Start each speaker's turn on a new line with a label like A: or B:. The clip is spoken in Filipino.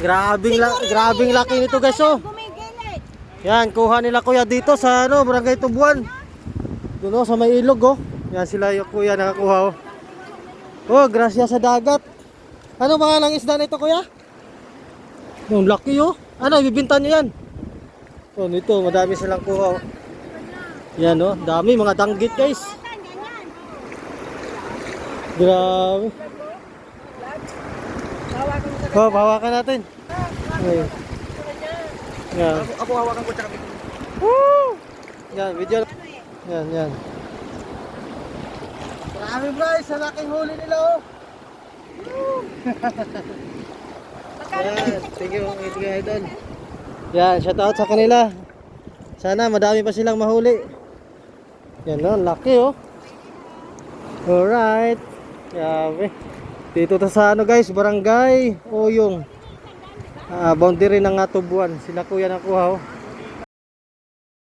A: Grabing, la, grabing laki nito guys oh. Yan, kuha nila kuya dito sa ano, Barangay Tubuan. Doon oh, sa may ilog oh. Yan sila yung kuya nakakuha oh. Oh, grasya sa dagat. Ano mga ng isda nito kuya? Yung laki oh. Ano, ibibinta nyo yan? Oh, nito, madami silang kuha oh. Yan oh, dami mga danggit guys.
B: Tan, ganyan.
A: Grabe. Oh, bawakan natin. Okay. Yan.
C: Ako hawakan ko tsaka
A: Woo! Yan, video. Yan, yan. Marami guys, sa laking huli nila oh. Yan, thank you, thank you idol. Yan, shout out sa kanila. Sana madami pa silang mahuli. Yan no, laki oh. Alright. Grabe. Dito to sa ano guys, barangay o yung ah, boundary ng Atubuan. Sila kuya nakuha oh.